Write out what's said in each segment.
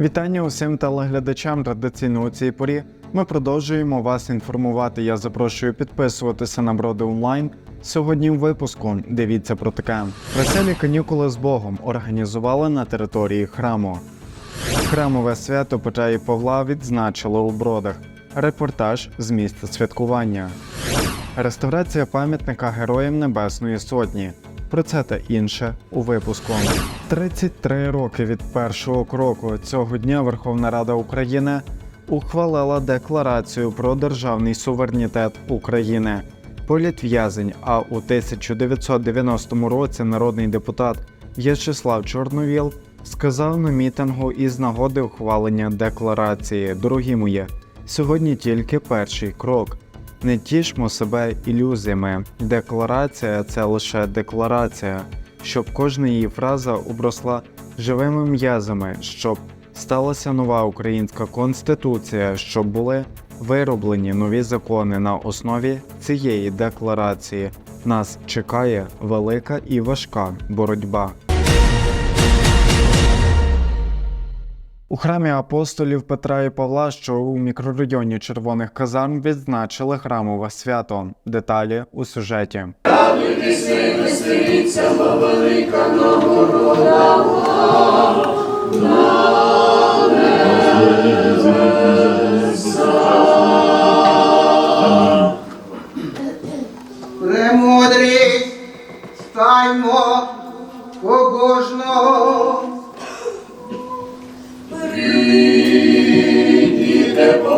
Вітання усім телеглядачам традиційно у цій порі. Ми продовжуємо вас інформувати. Я запрошую підписуватися на броди онлайн. Сьогодні у випуску дивіться про таке. Веселі канікули з Богом організували на території храму. Храмове свято Петра і Павла відзначили у бродах. Репортаж з місця святкування. Реставрація пам'ятника Героям Небесної Сотні. Про це та інше у випуску. 33 роки від першого кроку цього дня Верховна Рада України ухвалила декларацію про державний суверенітет України. Політв'язень, а у 1990 році народний депутат В'ячеслав Чорновіл сказав на мітингу із нагоди ухвалення декларації. Дорогі мої, сьогодні тільки перший крок. Не тішмо себе ілюзіями. Декларація це лише декларація, щоб кожна її фраза обросла живими м'язами, щоб сталася нова українська конституція, щоб були вироблені нові закони на основі цієї декларації. Нас чекає велика і важка боротьба. У храмі апостолів Петра і Павла, що у мікрорайоні червоних казарм, відзначили храмове свято. Деталі у сюжеті. Премудрість, стаймо побожного.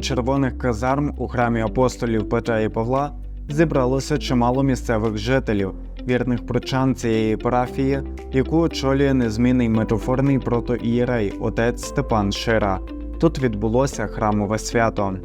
червоних казарм у храмі апостолів Петра і Павла зібралося чимало місцевих жителів, вірних прочан цієї парафії, яку очолює незмінний митрофорний протоієрей отець Степан Шира. Тут відбулося храмове свято.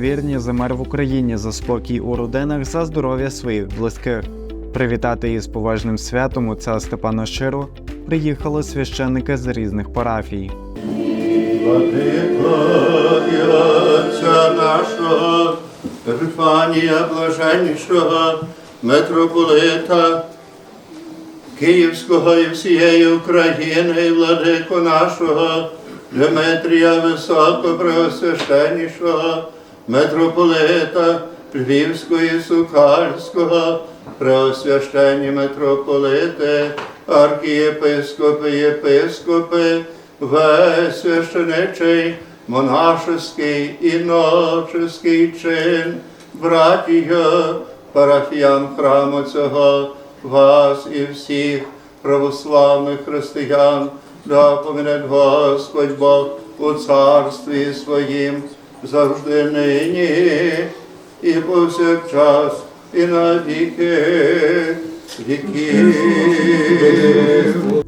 Вірні за мир в Україні, за спокій у родинах, за здоров'я своїх близьких. Привітати із поважним святом отця Степана Ширу приїхали священники з різних парафій. Нашого, Епіфанія блаженнішого, митрополита Київського і всієї України, і владику нашого, Дмитрія Високопреосвященнішого, митрополита Львівського і Сукальського, преосвященні митрополити, архієпископи, єпископи, весь священичий, монашеский і іноческий чин, братія, парафіян храму цього, вас і всіх православних християн, да помине Господь Бог у царстві своїм завжди нині і повсякчас, і на віки.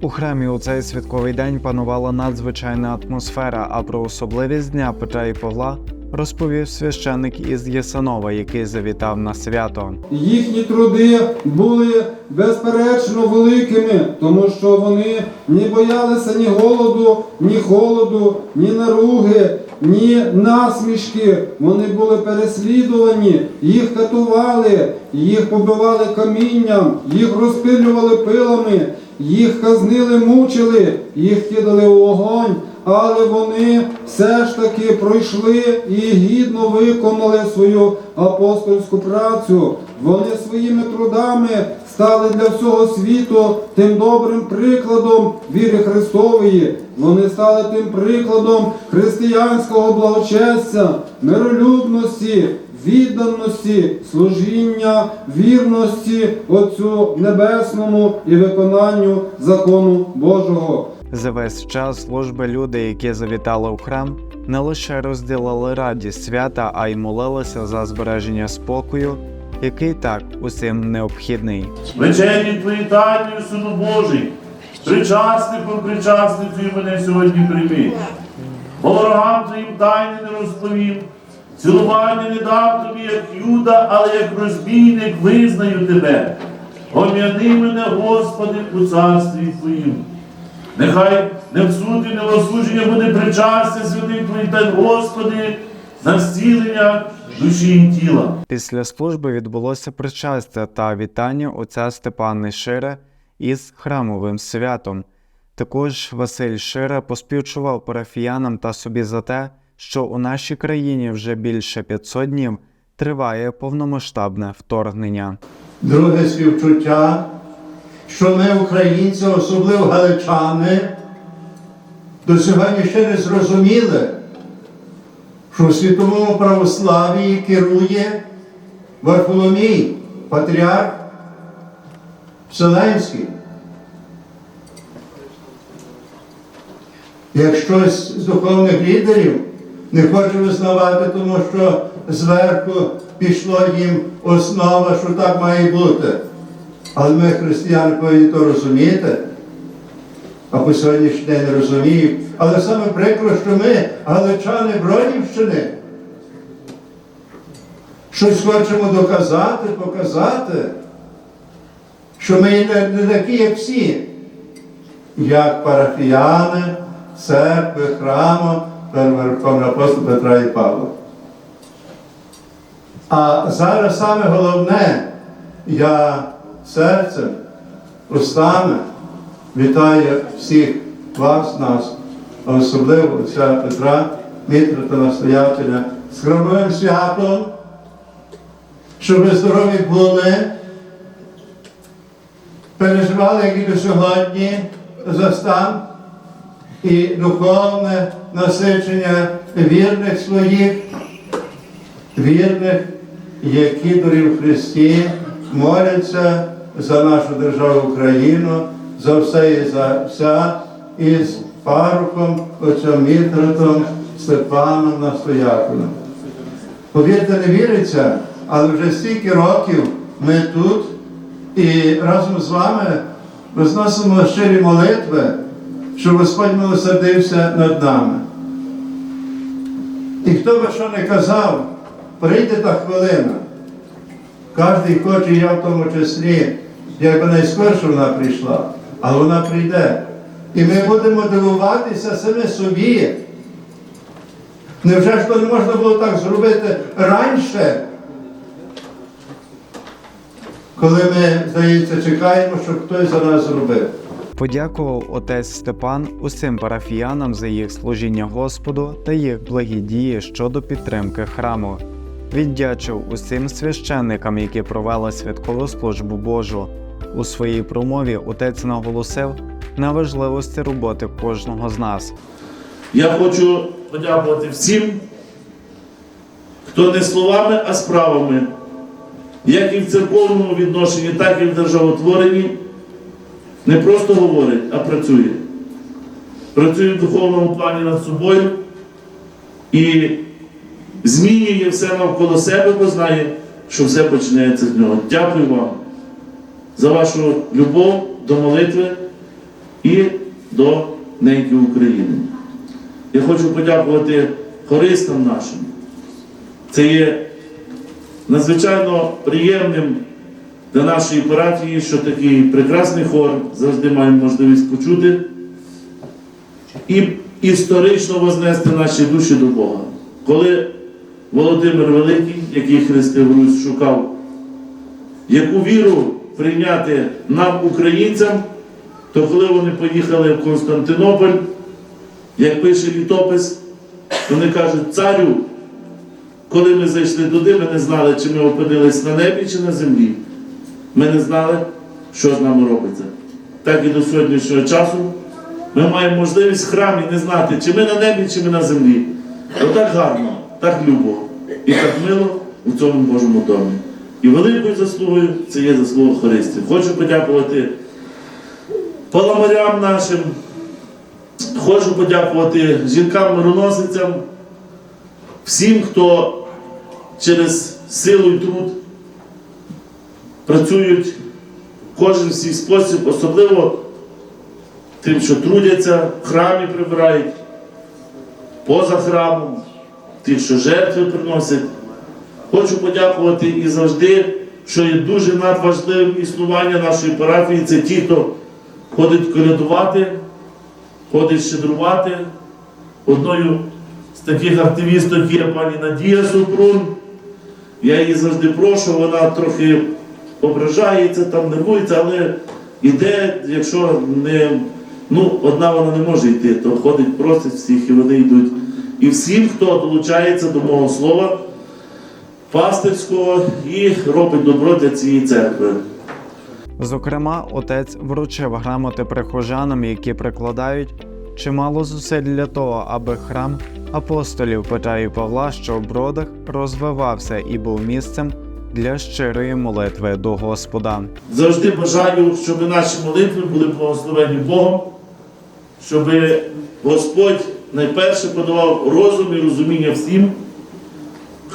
У храмі у цей святковий день панувала надзвичайна атмосфера, а про особливість дня Петра і Павла розповів священник із Єсанова, який завітав на свято. Їхні труди були безперечно великими, тому що вони не боялися ні голоду, ні холоду, ні наруги, ні насмішки. Вони були переслідувані, їх катували, їх побивали камінням, їх розпилювали пилами, їх казнили, мучили, їх кидали у вогонь. Але вони все ж таки пройшли і гідно виконали свою апостольську працю. Вони своїми трудами стали для всього світу тим добрим прикладом віри Христової. Вони стали тим прикладом християнського благочестя, миролюбності, відданості, служіння, вірності Отцю Небесному і виконанню закону Божого. За весь час служби люди, які завітали у храм, не лише розділили радість свята, а й молилися за збереження спокою, який так усім необхідний. Вечері твої тайною, Сину Божий, причасником, причасницею мене сьогодні прийми. Ворогам твоїм тайни не розповім. Цілування не дав тобі, як Юда, але як розбійник визнаю тебе. Пом'яни мене, Господи, у царстві Твоїм. Нехай не в суді, не в осудження буде причастя святих Твоїх та Господи, на зцілення душі і тіла. Після служби відбулося причастя та вітання отця Степани Шире із храмовим святом. Також Василь Шире поспівчував парафіянам та собі за те, що у нашій країні вже більше 500 днів триває повномасштабне вторгнення. Друге співчуття, що ми, українці, особливо галичани, до сьогодні ще не зрозуміли, що в світовому православії керує Варфоломій, патріарх Вселенський. Як щось з духовних лідерів не хоче визнавати, тому що зверху пішло їм основа, що так має бути. Але ми, християни, повинні то розуміти, а по сьогоднішній день не розуміють. Але саме прикро, що ми, галичани Бродівщини, щось хочемо доказати, показати, що ми не, не такі, як всі, як парафіяни, церкви, храму, апостола Петра і Павла. А зараз саме головне, я серцем, устами вітаю всіх вас, нас, особливо отця Петра, Мітра та настоятеля. Храмовим святом, щоб здорові були, переживали, як і до сьогодні, за стан і духовне насичення вірних своїх, вірних, які дорі в Христі моляться за нашу державу Україну, за все і за вся, із парухом, отцем Мітротом, Степаном Настоятелем. Повірте, не віриться, але вже стільки років ми тут і разом з вами розносимо щирі молитви, щоб Господь милосердився над нами. І хто би що не казав, прийде та хвилина. Кожен хоче, я в тому числі, якби найскорше вона прийшла, але вона прийде. І ми будемо дивуватися самі собі. Невже ж то не можна було так зробити раніше, коли ми, здається, чекаємо, щоб хтось за нас зробив? Подякував отець Степан усім парафіянам за їх служіння Господу та їх благі дії щодо підтримки храму. Віддячив усім священникам, які провели святкову службу Божу. У своїй промові отець наголосив на важливості роботи кожного з нас. Я хочу подякувати всім, хто не словами, а справами, як і в церковному відношенні, так і в державотворенні, не просто говорить, а працює. працює в духовному плані над собою і змінює все навколо себе, бо знає, що все починається з нього. Дякую вам за вашу любов до молитви і до неньки України. Я хочу подякувати хористам нашим. Це є надзвичайно приємним для нашої парафії, що такий прекрасний хор завжди маємо можливість почути і історично вознести наші душі до Бога. Коли Володимир Великий, який хрестив Русь, шукав, яку віру прийняти нам, українцям, то коли вони поїхали в Константинополь, як пише літопис, вони кажуть, царю, коли ми зайшли туди, ми не знали, чи ми опинились на небі, чи на землі. Ми не знали, що з нами робиться. Так і до сьогоднішнього часу ми маємо можливість в храмі не знати, чи ми на небі, чи ми на землі. Отак гарно, так любо і так мило у цьому Божому домі. І великою заслугою це є заслуга хористів. Хочу подякувати паламарям нашим, хочу подякувати жінкам-мироносицям, всім, хто через силу і труд працюють кожен свій спосіб, особливо тим, що трудяться, в храмі прибирають, поза храмом, тих, що жертви приносять. Хочу подякувати і завжди, що є дуже надважливим існування нашої парафії, це ті, хто ходить колядувати, ходить щедрувати. Одною з таких активісток є пані Надія Супрун. Я її завжди прошу, вона трохи ображається, там нервується, але іде, якщо не, ну, одна вона не може йти, то ходить, просить всіх і вони йдуть. І всім, хто долучається до мого слова пастирського і робить добро для цієї церкви. Зокрема, отець вручив грамоти прихожанам, які прикладають чимало зусиль для того, аби храм апостолів Петра і Павла, що в бродах, розвивався і був місцем для щирої молитви до Господа. Завжди бажаю, щоб наші молитви були благословені Богом, щоб Господь найперше подавав розум і розуміння всім,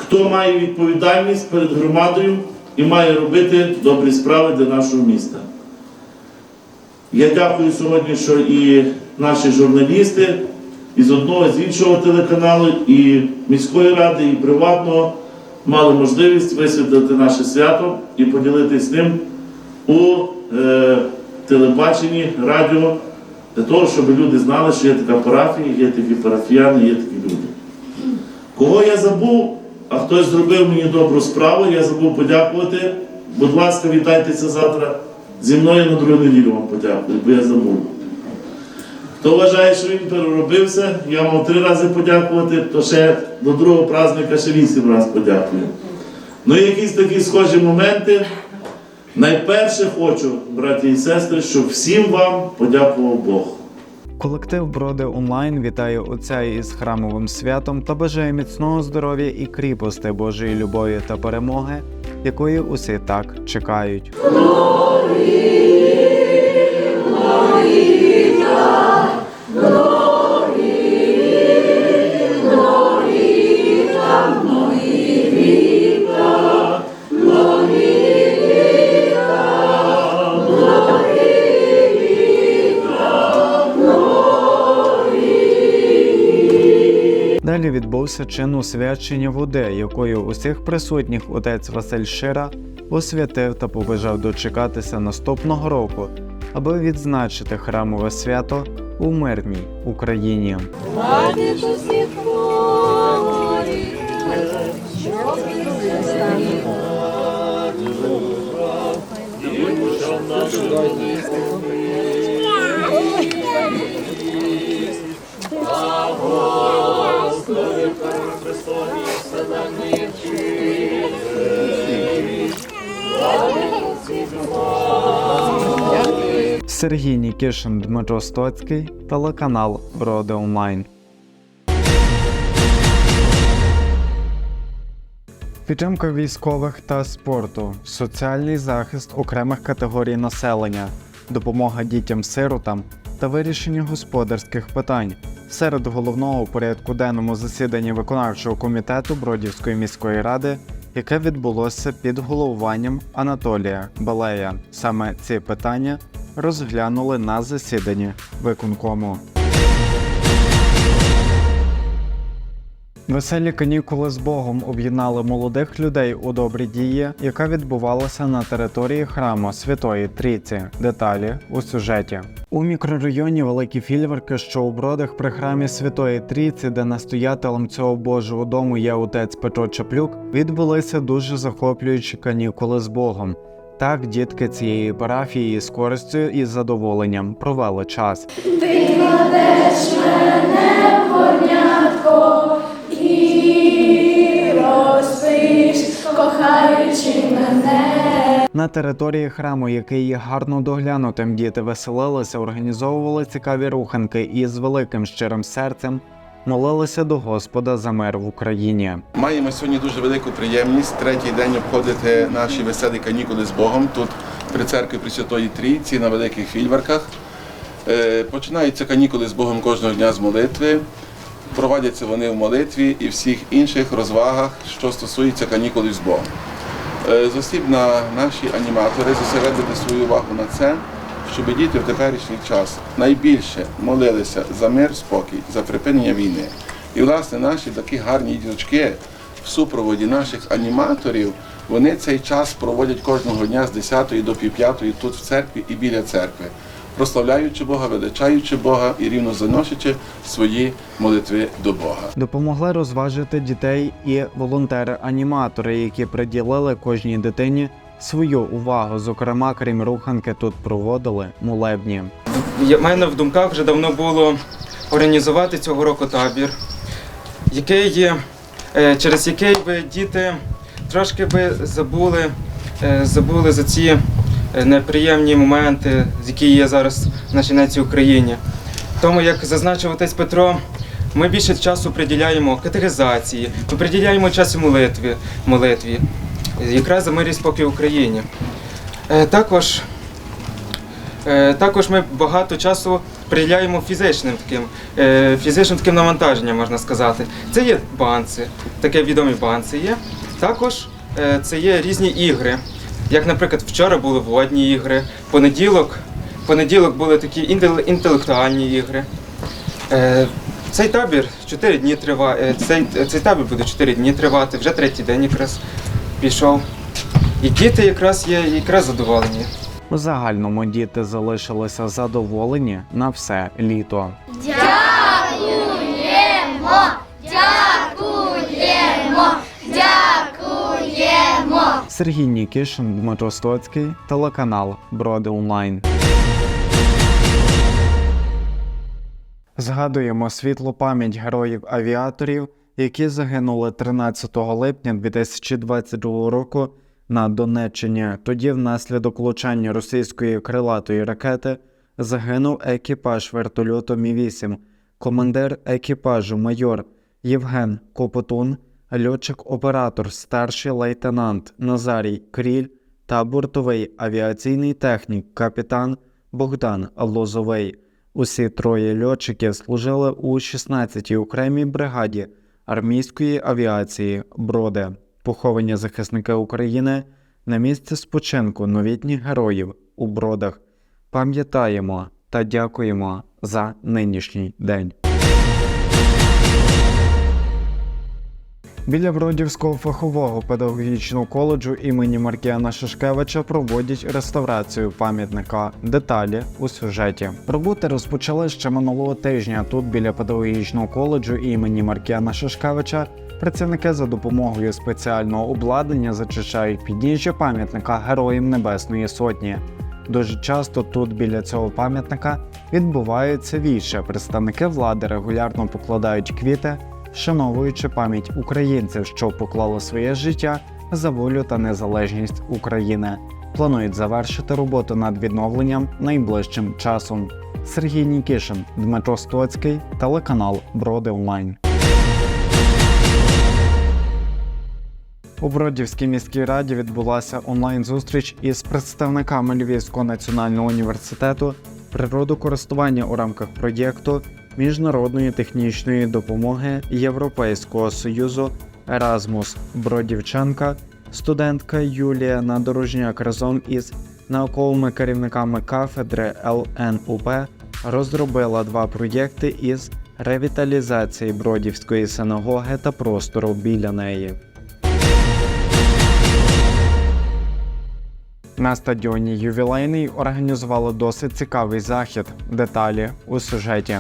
хто має відповідальність перед громадою і має робити добрі справи для нашого міста. Я дякую сьогодні, що і наші журналісти із одного, з іншого телеканалу, і міської ради, і приватного мали можливість висвітлити наше свято і поділитись ним у е, телебаченні, радіо, для того, щоб люди знали, що є така парафія, є такі парафіяни, є такі люди. Кого я забув, а хтось зробив мені добру справу, я забув подякувати. Будь ласка, вітайтеся завтра зі мною на другу неділю вам подякую, бо я забув. Хто вважає, що він переробився, я мав три рази подякувати, то ще до другого праздника ще вісім разів подякую. Ну і якісь такі схожі моменти. Найперше хочу, браті і сестри, щоб всім вам подякував Бог. Колектив Броди Онлайн вітає отця із храмовим святом та бажає міцного здоров'я і кріпости Божої любові та перемоги, якої усі так чекають. Далі відбувся чин освячення води, якою усіх присутніх отець Василь Шира освятив та побажав дочекатися наступного року, аби відзначити храмове свято у мирній Україні. Усіх Сергій Нікішин, Дмитро Стоцький, телеканал Броди Онлайн. Підтримка військових та спорту, соціальний захист окремих категорій населення, допомога дітям-сиротам, та вирішення господарських питань. Серед головного у порядку денному засіданні виконавчого комітету Бродівської міської ради, яке відбулося під головуванням Анатолія Балея. Саме ці питання розглянули на засіданні виконкому. Веселі канікули з Богом об'єднали молодих людей у добрі дії, яка відбувалася на території храму Святої Трійці. Деталі у сюжеті. У мікрорайоні Великі Фільверки, що у бродах при храмі Святої Трійці, де настоятелем цього Божого дому є отець Петро Чаплюк, відбулися дуже захоплюючі канікули з Богом. Так, дітки цієї парафії з користю і задоволенням провели час. На території храму, який є гарно доглянутим, діти веселилися, організовували цікаві руханки і з великим щирим серцем молилися до Господа за мир в Україні. Маємо сьогодні дуже велику приємність третій день обходити наші веселі канікули з Богом тут при церкві Пресвятої Трійці на великих фільварках. Е, Починаються канікули з Богом кожного дня з молитви. Проводяться вони в молитві і всіх інших розвагах, що стосується канікулів з Богом. Е, Зосібно наші аніматори зосередили свою увагу на це, щоб діти в теперішній час найбільше молилися за мир, спокій, за припинення війни. І, власне, наші такі гарні діточки в супроводі наших аніматорів, вони цей час проводять кожного дня з 10 до півп'ятої тут в церкві і біля церкви, прославляючи Бога, величаючи Бога і рівно заносячи свої молитви до Бога. Допомогли розважити дітей і волонтери-аніматори, які приділили кожній дитині свою увагу. Зокрема, крім руханки, тут проводили молебні. Я- мене в думках вже давно було організувати цього року табір, який є, е, через який би діти трошки би забули, е, забули за ці неприємні моменти, які є зараз в нашій нації Україні. Тому, як зазначив отець Петро, ми більше часу приділяємо катехизації, ми приділяємо час молитві, молитві, якраз за мир і спокій в Україні. Е, Також Е, Також ми багато часу приділяємо фізичним таким, е, фізичним таким навантаженням, можна сказати. Це є банці, таке відомі банці є. Також е, це є різні ігри. Як, наприклад, вчора були водні ігри, понеділок, понеділок були такі інтелектуальні ігри. Е, Цей табір 4 дні триває. Цей, цей табір буде 4 дні тривати, вже третій день якраз пішов. І діти якраз є якраз задоволені. У загальному діти залишилися задоволені на все літо. Сергій Нікішин, Дмитро Стоцький, телеканал Броди Онлайн. Згадуємо світлу пам'ять героїв-авіаторів, які загинули 13 липня 2022 року на Донеччині. Тоді, внаслідок влучання російської крилатої ракети, загинув екіпаж вертольоту Мі-8, командир екіпажу майор Євген Копотун, льотчик-оператор, старший лейтенант Назарій Кріль та бортовий авіаційний технік капітан Богдан Лозовий. Усі троє льотчиків служили у 16-й окремій бригаді армійської авіації Броди. Поховані захисники України на місці спочинку новітніх героїв у Бродах. Пам'ятаємо та дякуємо за нинішній день. Біля Бродівського фахового педагогічного коледжу імені Маркіяна Шишкевича проводять реставрацію пам'ятника. Деталі у сюжеті. Роботи розпочали ще минулого тижня. Тут біля педагогічного коледжу імені Маркіяна Шишкевича працівники за допомогою спеціального обладнання зачищають підніжжя пам'ятника Героям Небесної Сотні. Дуже часто тут біля цього пам'ятника відбуваються віче. Представники влади регулярно покладають квіти, вшановуючи пам'ять українців, що поклали своє життя за волю та незалежність України. Планують завершити роботу над відновленням найближчим часом. Сергій Нікішин, Дмитро Стоцький, телеканал Броди Онлайн. У Бродівській міській раді відбулася онлайн-зустріч із представниками Львівського національного університету природокористування у рамках проєкту міжнародної технічної допомоги Європейського Союзу Еразмус Бродівченка, студентка Юлія Надорожняк разом із науковими керівниками кафедри ЛНУП розробила два проєкти із ревіталізації Бродівської синагоги та простору біля неї. На стадіоні ювілейний організували досить цікавий захід. Деталі у сюжеті.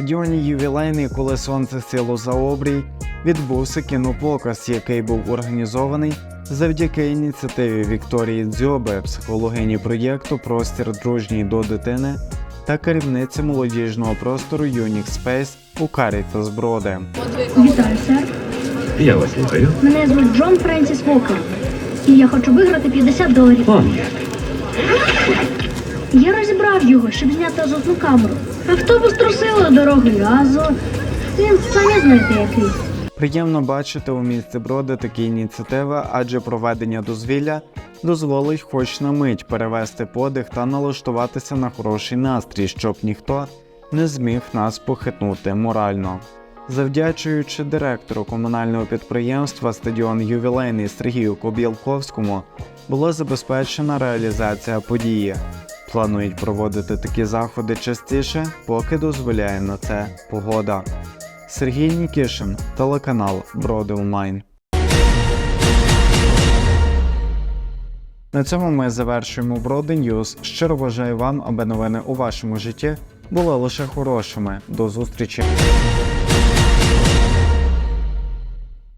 Стадіоні ювілейний, коли сонце сіло за обрій, відбувся кінопоказ, який був організований завдяки ініціативі Вікторії Дзьоби, психологині проєкту Простір дружній до дитини та керівниці молодіжного простору Unique Space у Карітас Броди. Вітаю, сер. Я вас слухаю. Мене звуть Джон Френсіс Вокер. І я хочу виграти 50 доларів. Он як. Я розібрав його, щоб зняти азотну камеру. Автобус трусило дорогою, а азот... Він самі знаєте який. Приємно бачити у місті Броди такі ініціативи, адже проведення дозвілля дозволить хоч на мить перевести подих та налаштуватися на хороший настрій, щоб ніхто не зміг нас похитнути морально. Завдячуючи директору комунального підприємства стадіон Ювілейний Сергію Кобілковському була забезпечена реалізація події. Планують проводити такі заходи частіше, поки дозволяє на це погода. Сергій Нікішин, телеканал Броди Онлайн. На цьому ми завершуємо Броди Ньюз. Щиро бажаю вам, аби новини у вашому житті були лише хорошими. До зустрічі!